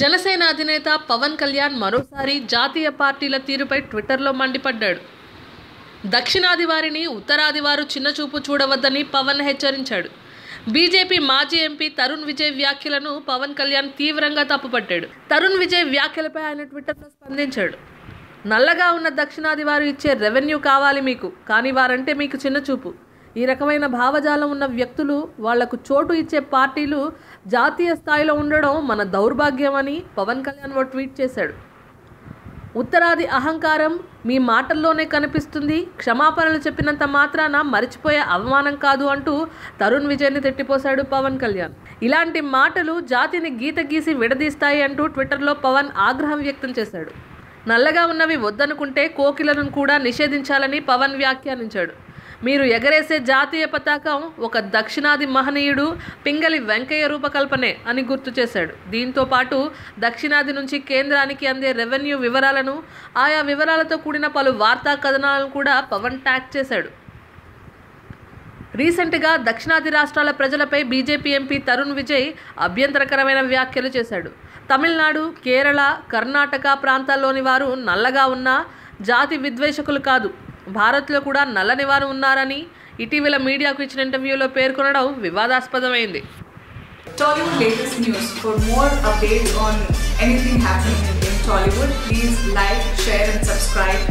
జనసేన అధినేత పవన్ కళ్యాణ్ మరోసారి జాతీయ పార్టీల తీరుపై ట్విట్టర్లో మండిపడ్డాడు. దక్షిణాది వారిని ఉత్తరాది వారు చిన్నచూపు చూడవద్దని పవన్ హెచ్చరించాడు. బీజేపీ మాజీ ఎంపీ తరుణ్ విజయ్ వ్యాఖ్యలను పవన్ కళ్యాణ్ తీవ్రంగా తప్పుపట్టాడు. తరుణ్ విజయ్ వ్యాఖ్యలపై ఆయన ట్విట్టర్లో స్పందించాడు. నల్లగా ఉన్న దక్షిణాది వారు ఇచ్చే రెవెన్యూ కావాలి మీకు కానీ వారంటే మీకు చిన్నచూపు ఈ రకమైన భావజాలం ఉన్న వ్యక్తులు వాళ్ళకు చోటు ఇచ్చే పార్టీలు జాతీయ స్థాయిలో ఉండడం మన దౌర్భాగ్యమని పవన్ కళ్యాణ్ ఓ ట్వీట్ చేశాడు. ఉత్తరాది అహంకారం మీ మాటల్లోనే కనిపిస్తుంది. క్షమాపణలు చెప్పినంత మాత్రాన మరిచిపోయే అవమానం కాదు అంటూ తరుణ్ విజయ్ని తిట్టిపోశాడు పవన్ కళ్యాణ్. ఇలాంటి మాటలు జాతిని గీత గీసి విడదీస్తాయి అంటూ ట్విట్టర్లో పవన్ ఆగ్రహం వ్యక్తం చేశాడు. నల్లగా ఉన్నవి వద్దనుకుంటే కోకిలను కూడా నిషేధించాలని పవన్ వ్యాఖ్యానించాడు. మీరు ఎగరేసే జాతీయ పతాకం ఒక దక్షిణాది మహనీయుడు పింగళి వెంకయ్య రూపకల్పనే అని గుర్తు చేశాడు. దీంతో పాటు దక్షిణాది నుంచి కేంద్రానికి అందే రెవెన్యూ వివరాలను ఆయా వివరాలతో కూడిన పలు వార్తా కథనాలను కూడా పవన్ ట్యాగ్ చేశాడు. రీసెంట్గా దక్షిణాది రాష్ట్రాల ప్రజలపై బీజేపీ ఎంపీ తరుణ్ విజయ్ అభ్యంతరకరమైన వ్యాఖ్యలు చేశాడు. తమిళనాడు కేరళ కర్ణాటక ప్రాంతాల్లోని వారు నల్లగా ఉన్న జాతి విద్వేషకులు కాదు భారత్లో కూడా నల్లని వారు ఉన్నారని ఇటీవల మీడియాకు ఇచ్చిన ఇంటర్వ్యూలో పేర్కొనడం వివాదాస్పదమైంది Tollywood latest news. For more updates on anything happening in Tollywood, please like, share, and subscribe.